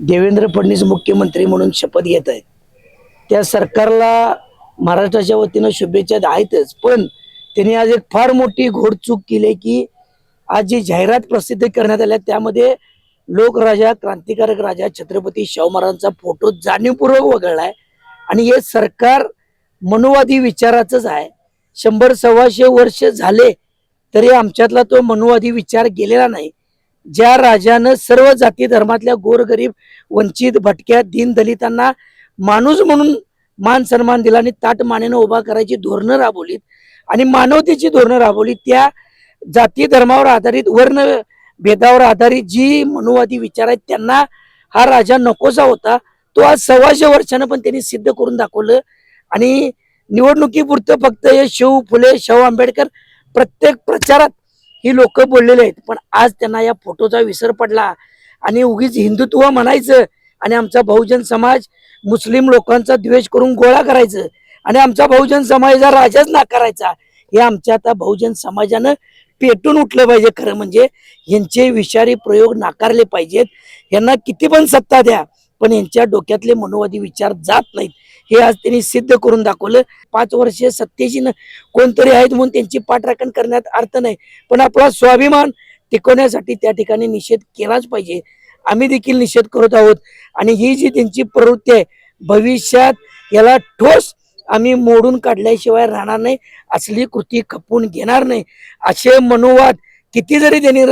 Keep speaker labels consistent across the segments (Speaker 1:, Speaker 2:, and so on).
Speaker 1: देवेंद्र फडणवीस मुख्यमंत्री म्हणून शपथ घेत आहेत. त्या सरकारला महाराष्ट्राच्या वतीनं शुभेच्छा आहेतच पण त्यांनी आज एक फार मोठी घोडचूक केली आहे की आज जी जाहिरात प्रसिद्ध करण्यात आल्या त्यामध्ये लोकराजा क्रांतिकारक राजा छत्रपती शाहू महाराजांचा फोटो जाणीवपूर्वक वगळलाय आणि हे सरकार मनुवादी विचाराचंच आहे. शंभर सव्वाशे वर्ष झाले तरी आमच्यातला तो मनुवादी विचार गेलेला नाही. ज्या राजानं सर्व जाती धर्मातल्या गोरगरीब वंचित भटक्या दीन दलितांना माणूस म्हणून मान सन्मान दिला आणि ताट मानेनं उभा करायची धोरणं राबवलीत. आणि मानवतेची धोरणं राबवली त्या जाती धर्मावर आधारित वर्ण भेदावर आधारित जी मनुवादी विचार आहेत त्यांना हा राजा नकोसा होता. तो आज सव्वाशे वर्षानं पण त्यांनी सिद्ध करून दाखवलं. आणि निवडणुकीपुरतं फक्त हे शिव फुले शाहू आंबेडकर प्रत्येक प्रचारात ही लोक बोललेले आहेत. पण आज त्यांना या फोटोचा विसर पडला. आणि उगीच हिंदुत्व म्हणायचं आणि आमचा बहुजन समाज मुस्लिम लोकांचा द्वेष करून गोळा करायचं आणि आमचा बहुजन समाज हा राजाच नाकारायचा हे आमच्या आता बहुजन समाजानं पेटून उठलं पाहिजे खरं म्हणजे. यांचे विषारी प्रयोग नाकारले पाहिजेत. यांना किती पण सत्ता द्या पण यांच्या डोक्यातले मनोवादी विचार जात नाहीत. हे आज त्यांनी सिद्ध करून दाखवलं. पाच वर्षे सत्तेची कोणतरी आहेत म्हणून त्यांची पाठराखण करण्यात अर्थ नाही. पण आपला स्वाभिमान टिकवण्यासाठी त्या ठिकाणी निषेध केलाच पाहिजे. आम्ही देखील निषेध करत आहोत. आणि ही जी त्यांची प्रवृत्ती आहे भविष्यात याला ठोस आम्ही मोडून काढल्याशिवाय राहणार नाही. असली कृती खपवून घेणार नाही. असे मनोवाद किती जरी त्यांनी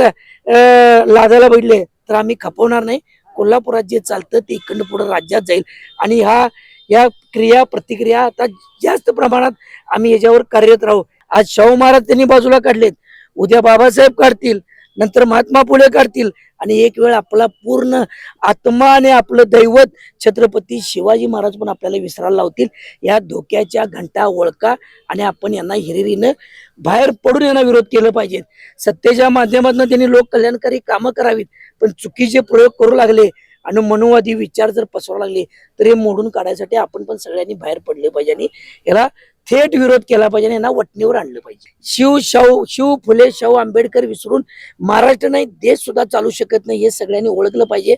Speaker 1: लादायला बैठले तर आम्ही खपवणार नाही. कोल्हापुरात जे चालतं ते इकडनं पुढे राज्यात जाईल. आणि हा या क्रिया प्रतिक्रिया आता जास्त प्रमाणात आम्ही याच्यावर कार्यरत राहू. आज शाहू महाराज त्यांनी बाजूला काढलेत. उद्या बाबासाहेब काढतील नंतर महात्मा फुले काढतील आणि एक वेळ आपला पूर्ण आत्मा आणि आपलं दैवत छत्रपती शिवाजी महाराज पण आपल्याला विसरायला लावतील. या धोक्याच्या घंटा ओळखा आणि आपण यांना हिरिरीनं बाहेर पडून यांना विरोध केलं पाहिजे. सत्तेच्या माध्यमातून त्यांनी लोक कल्याणकारी कामं करावीत पण चुकीचे प्रयोग करू लागले. आणि मनोवादी विचार जर पसरू लागले तर हे मोडून काढायसाठी आपण पण सगळ्यांनी बाहेर पडले पाहिजे आणि याला थेट विरोध केला पाहिजे आणि यांना वटणीवर आणलं पाहिजे. शिव शाहू शिव फुले शाहू आंबेडकर विसरून महाराष्ट्र नाही देश सुद्धा चालू शकत नाही हे सगळ्यांनी ओळखलं पाहिजे.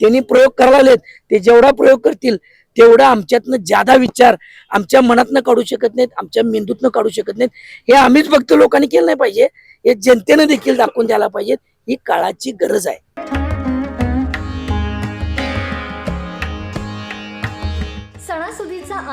Speaker 1: त्यांनी प्रयोग करायला लागलेत. ते जेवढा प्रयोग करतील तेवढा आमच्यातनं जादा विचार आमच्या मनातनं काढू शकत नाहीत आमच्या मेंदूतनं काढू शकत नाहीत. हे आम्हीच फक्त लोकांनी केलं नाही पाहिजे. हे जनतेनं देखील दाखवून द्यायला पाहिजे ही काळाची गरज आहे.